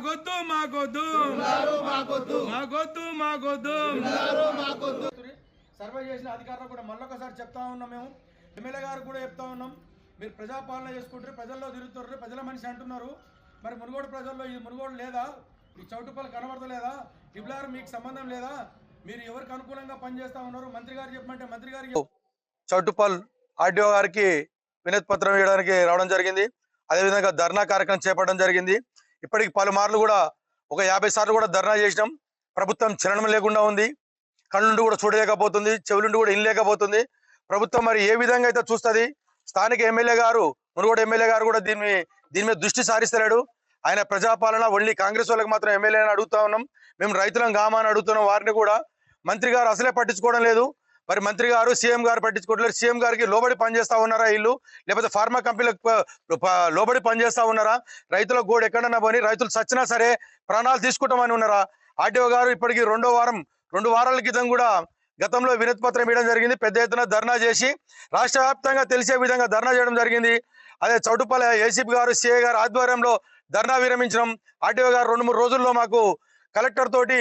మాకొద్దు మాకొద్దు. మాకొద్దు. మాకొద్దు సర్వే చేసిన అధికారులు కూడా మళ్ళొకసారి చెప్తా ఉన్నాం మేము. ఎమ్మెల్యే గారు కూడా చెప్తా ఉన్నాం. మీరు ప్రజాపాలన చేసుకుంటారు ప్రజల్లో తిరుగుతారు ప్రజల మనిషి అంటున్నారు. మరి మునుగోడు ప్రజల్లో ఇది మునుగోడు లేదా? ఈ చౌటుపల్లి కనబడతలేదా? ఇబ్లార్ మీకు సంబంధం లేదా? మీరు ఎవరికి అనుకూలంగా పనిచేస్తా ఉన్నారు? మంత్రి గారు చెప్పమంటే మంత్రి గారికి చౌటుపల్ ఆర్డీఓ గారికి వినతి పత్రం ఇవ్వడానికి రావడం జరిగింది. అదేవిధంగా ధర్నా కార్యక్రమం చేపట్టడం జరిగింది. ఇప్పటికి పలుమార్లు కూడా ఒక యాభై సార్లు కూడా ధర్నా చేసినాం. ప్రభుత్వం చలనం లేకుండా ఉంది. కళ్ళుండి కూడా చూడలేకపోతుంది. చెవులుండి కూడా ఇనలేకపోతుంది ప్రభుత్వం మరి ఏ విధంగా అయితే చూస్తుంది? స్థానిక ఎమ్మెల్యే గారు మునుగోడు ఎమ్మెల్యే గారు కూడా దీని దీని మీద దృష్టి సారిస్తలేడు. ఆయన ప్రజాపాలన ఓన్లీ కాంగ్రెస్ వాళ్ళకి మాత్రం ఎమ్మెల్యే అని అడుగుతా ఉన్నాం. మేము రైతులం కామా అని అడుగుతున్నాం. వారిని కూడా మంత్రి గారు అసలే పట్టించుకోవడం లేదు. మరి మంత్రి గారు సీఎం గారు పట్టించుకోవట్లేదు. సీఎం గారికి లోబడి పనిచేస్తా ఉన్నారా వీళ్ళు? లేకపోతే ఫార్మా కంపెనీలకు లోబడి పనిచేస్తా ఉన్నారా? రైతుల గోడు ఎక్కడన్నా పోని రైతులు చచ్చినా సరే ప్రాణాలు తీసుకుంటామని ఉన్నారా? ఆర్టీఓ గారు ఇప్పటికీ రెండో వారం రెండు వారాల క్రితం కూడా గతంలో వినతి పత్రం ఇవ్వడం జరిగింది. పెద్ద ఎత్తున ధర్నా చేసి రాష్ట్ర వ్యాప్తంగా తెలిసే విధంగా ధర్నా చేయడం జరిగింది. అదే చౌటుపల్లి ఏసీపీ గారు సిఏ గారు ఆధ్వర్యంలో ధర్నా విరమించడం ఆర్టీఓ గారు రెండు మూడు రోజుల్లో మాకు కలెక్టర్ తోటి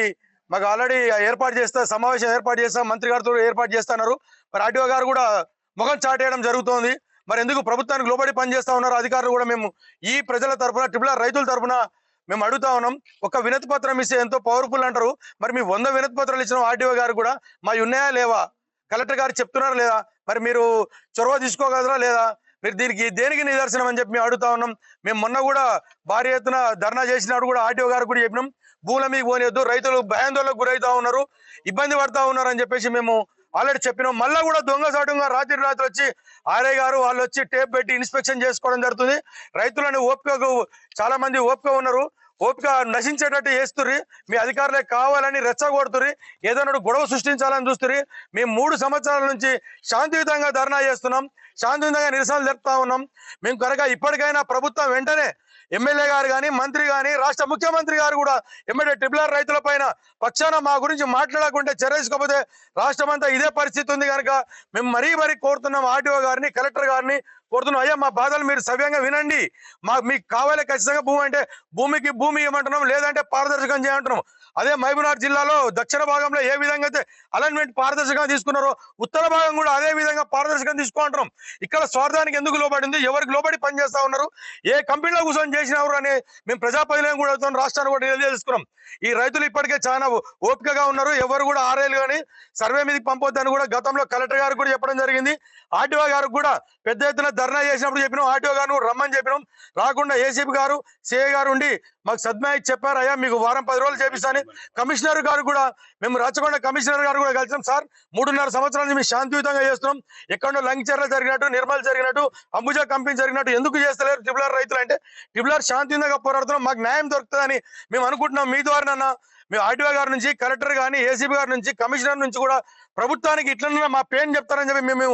మాకు ఆల్రెడీ ఏర్పాటు చేస్తా సమావేశం ఏర్పాటు చేస్తాం మంత్రి గారితో ఏర్పాటు చేస్తున్నారు మరి ఆర్టీఓ గారు కూడా ముఖం చాటేయడం జరుగుతోంది. మరి ఎందుకు ప్రభుత్వానికి లోబడి పనిచేస్తా ఉన్నారు? అధికారులు కూడా మేము ఈ ప్రజల తరఫున ట్రిపుల్ రైతుల తరఫున మేము అడుగుతా ఉన్నాం. ఒక వినతి పత్రం ఇస్తే ఎంతో పవర్ఫుల్ అంటారు. మరి మీ వంద వినతి పత్రాలు ఇచ్చిన ఆర్టీఓ గారు కూడా మా ఉన్నాయా లేవా? కలెక్టర్ గారు చెప్తున్నారా లేదా? మరి మీరు చొరవ తీసుకోగలరా లేదా? మీరు దీనికి దేనికి నిదర్శనం అని చెప్పి మేము అడుగుతా ఉన్నాం. మేము మొన్న కూడా భారీ ఎత్తున ధర్నా చేసినప్పుడు కూడా ఆర్టీఓ గారు కూడా చెప్పినాం. భూముల మీద పోనీయద్దు రైతులు భయాందోళనకు గురవుతా ఉన్నారు ఇబ్బంది పడతా ఉన్నారు అని చెప్పేసి మేము ఆల్రెడీ చెప్పినాం. మళ్ళీ కూడా దొంగసాటుగా రాత్రి రాత్రి వచ్చి ఆర్ఐ గారు వాళ్ళు వచ్చి టేప్ పెట్టి ఇన్స్పెక్షన్ చేసుకోవడం జరుగుతుంది. రైతులను ఓపిక చాలా మంది ఓపిక ఉన్నారు. ఓపిక నశించేటట్టు చేస్తుర్రి. మీ అధికారులే కావాలని రెచ్చగొడుతుర్రి. ఏదైనా గొడవ సృష్టించాలని చూస్తుర్రి. మేము మూడు సంవత్సరాల నుంచి శాంతియుతంగా ధర్నా చేస్తున్నాం. శాంతియుతంగా నిరసనలు జరుపుతా ఉన్నాం. మేము కనుక ఇప్పటికైనా ప్రభుత్వం వెంటనే ఎమ్మెల్యే గారు కానీ మంత్రి కానీ రాష్ట్ర ముఖ్యమంత్రి గారు కూడా ఎమ్మెల్యే ట్రిపులర్ రైతుల పైన పక్షాన మా గురించి మాట్లాడకుంటే చర్యసుకోకపోతే రాష్ట్రం అంతా ఇదే పరిస్థితి ఉంది కనుక మేము మరీ మరీ కోరుతున్నాం ఆర్టీఓ గారిని కలెక్టర్ గారిని కోరుతున్నాం. అయ్యా మా బాధలు మీరు సవ్యంగా వినండి. మా మీకు కావాలి ఖచ్చితంగా భూమి అంటే భూమికి భూమి ఇవ్వమంటున్నాం లేదంటే పారదర్శకం చేయమంటున్నాం. అదే మహబూబ్నగర్ జిల్లాలో దక్షిణ భాగంలో ఏ విధంగా అయితే అలైన్మెంట్ పారదర్శకంగా తీసుకున్నారో ఉత్తర భాగం కూడా అదే విధంగా పారదర్శకంగా తీసుకుంటున్నాం ఇక్కడ స్వార్థానికి ఎందుకు లోబడింది? ఎవరికి లోబడి పనిచేస్తా ఉన్నారు? ఏ కంపెనీలో కూర్చొని చేసినారు అని మేము ప్రజాప్రతినిధులు కూడా అడుగుతున్నాం రాష్ట్రాన్ని కూడా తెలియజేసుకున్నాం ఈ రైతులు ఇప్పటికే చాలా ఓపికగా ఉన్నారు. ఎవరు కూడా ఆరేళ్ళు కానీ సర్వే మీదకి పంపొద్దని కూడా గతంలో కలెక్టర్ గారు కూడా చెప్పడం జరిగింది. ఆర్టీఓ గారు కూడా పెద్ద ఎత్తున ధర్నా చేసినప్పుడు చెప్పినాం ఆర్టీఓ గారు రమ్మని చెప్పినాం రాకుండా ఏసీపీ గారు సిఐ గారు ఉండి మాకు సద్మాయ్ చెప్పారు అయ్యా మీకు వారం పది రోజులు చేపిస్తాను. కమిషనర్ గారు కూడా మేము రాచకొండ కమిషనర్ గారు కూడా కలిసాం సార్ మూడున్నర సంవత్సరాల నుంచి మేము శాంతియుతంగా చేస్తున్నాం. ఎక్కడో లంకిచర్ల జరిగినట్టు నిర్మల్ జరిగినట్టు అంబుజా కంపెనీ జరిగినట్టు ఎందుకు చేస్తలేరు ట్రిబులర్ రైతులు అంటే ట్రిబులర్ శాంతియుతంగా పోరాడుతున్నాం మాకు న్యాయం దొరుకుతుందని మేము అనుకుంటున్నాం. మీ ద్వారానన్నా మేము ఆర్టీఓ గారి నుంచి కలెక్టర్ కానీ ఏసీబీ గారి నుంచి కమిషనర్ నుంచి కూడా ప్రభుత్వానికి ఇట్లనే మా పేరు చెప్తారని చెప్పి మేము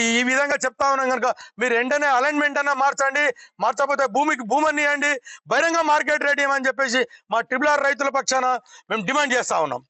ఈ- విధంగా చెప్తా ఉన్నాం కనుక మీరు వెంటనే అలైన్మెంట్ అన్నా మార్చండి మార్చకపోతే భూమికి భూమని ఇవ్వండి బహిరంగ మార్కెట్ రేట్ అని చెప్పేసి మా ట్రిపుల్ ఆర్ రైతుల పక్షాన మేము డిమాండ్ చేస్తా ఉన్నాం.